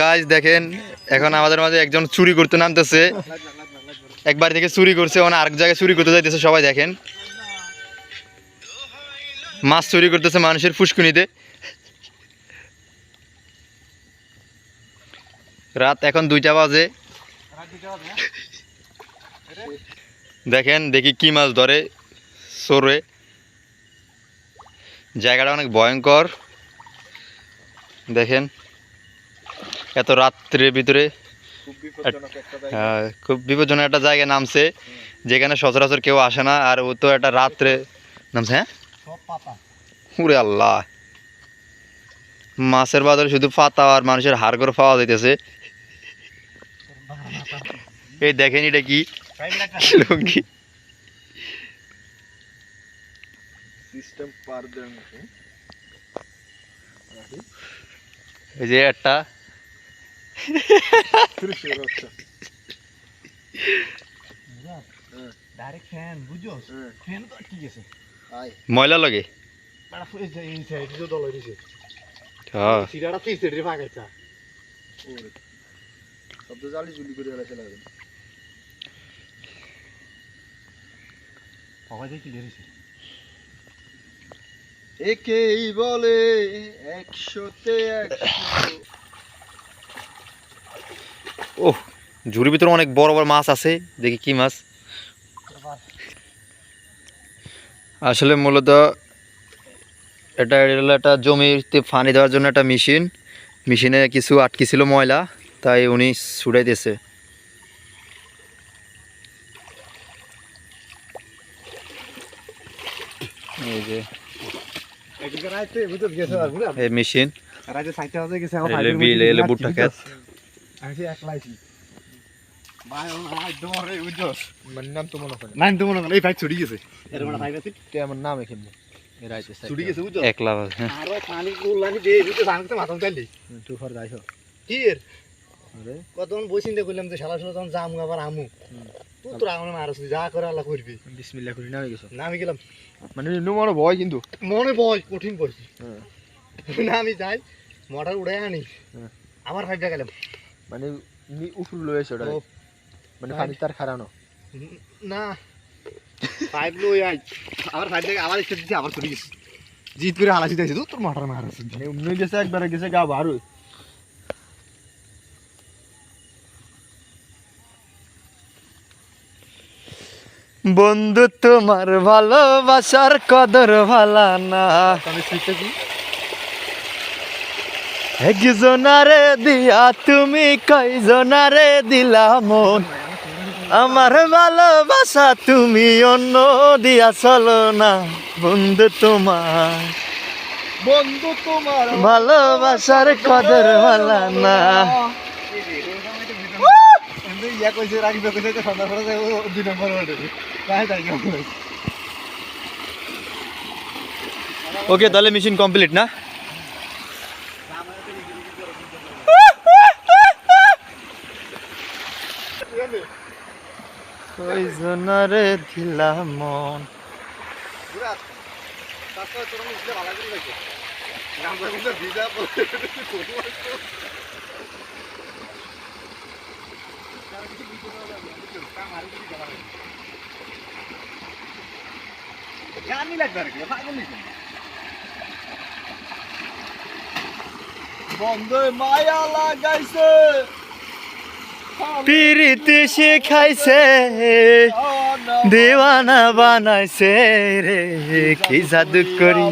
গাছ দেখেন, এখন আমাদের মাঝে একজন চুরি করতে নামতেছে। একবার থেকে চুরি করছে মানে আরেক জায়গায় চুরি করতে যাইতেছে, সবাই দেখেন। মাছ চুরি করতেছে মানুষের ফুসকুনিতে। রাত এখন দুইটা বাজে। দেখেন, দেখি কি মাছ ধরে সরে জায়গাটা অনেক ভয়ঙ্কর। দেখেন। এত রাত্রের ভিতরে খুব বিপজ্জনক একটা জায়গা। আহ, খুব বিপজ্জনক একটা জায়গায় নামছে যেখানে সচরাচর কেউ আসে না আর ও তো একটা রাত্রে নামছে হ্যাঁ? উরে আল্লাহ। মাছের বাদলে শুধু পাতা আর মানুষের হাড় করে পাওয়া যাইতেছে। এই দেখেন এটা কি? লুঙ্গি। এই যে একটা ত্রিশের আচ্ছা ডাইরেক্ট ফ্যান বুঝছ হ্যাঁ ফ্যান তো ঠিক আছে। আয়। ময়লা লাগে? এই যে এই সাইড যে দল হইছে হ্যাঁ। সিরাটা তিন সাইডে ওরে। শব্দ জালি জুলি করে ধরেছে একেই বলে একশোতে একশো। ওহ ঝুড়ির ভিতরে অনেক বড় বড় মাছ আছে দেখি কি মাছ। আসলে মূলত এটা একটা জমিতে পানি দেওয়ার জন্য একটা মেশিন। মেশিনে কিছু আটকি ছিল ময়লা তাই উনি ছুটাই এই মেশিন। বিল এলে খেত। আমি একলাইছি মানে নাম তো মনে তো মনে হয় এই ভাই ছুটি গেছে। এরকম একটা ভাই আছে আমার নাম এখানে? ছুটি গেছে বুঝছ একলা আরও পানি গুলানি দে বুঝতে সাংতে মাথা চাইলি তুই ফর যাইছো কি এর? আরে। কতক্ষণ বই চিন্তা করলাম যে শালা শালা তখন যাম আবার আমু। তুই আমার মারছ যা করে আল্লাহ করবি। বিসমিল্লাহ করি নামে গেছো? না আমি গেলাম। মানে নুমার ভয় কিন্তু। মনে বয় কঠিন পড়ছি হ্যাঁ। না আমি যাই মোটর উড়ে আনি। হ্যাঁ। আবার ফাইভটা গেলাম। মানে নি উপর লয়েছে ওটা মানে পানি তার খারানো না। ফাইভ লই আই আবার আবার দিছি আবার গেছি জিত করে হালাসি দিয়েছি তো তোর মোটর মারাস মানে উনি গেছে একবারে গেছে গা বার বন্ধু তোমার ভালোবাসার কদর ভালা না। আমি শিখতেছি একজনারে দিয়া তুমি কয়জনারে দিলা মন? আমার ভালোবাসা তুমি অন্য দিয়া চলো না বন্ধু তোমার। বন্ধু তোমার। ভালোবাসার কদর ভালা না। ইয়া কইছে রাখবে কইছে সন্ধ্যা করে দুই নম্বর তাই তাই ওকে তাহলে মিশন কমপ্লিট না কয়জনারে দিলা মন বুড়া তারপর তোর মিশলে ভালো করে রাখে নাম্বার কিন্তু ভিজা বলে জানি লাগবে মায়া লাগাইছে। পিরিতি শিখাইছে দেওয়ানা বানাইছে রে কি জাদু করি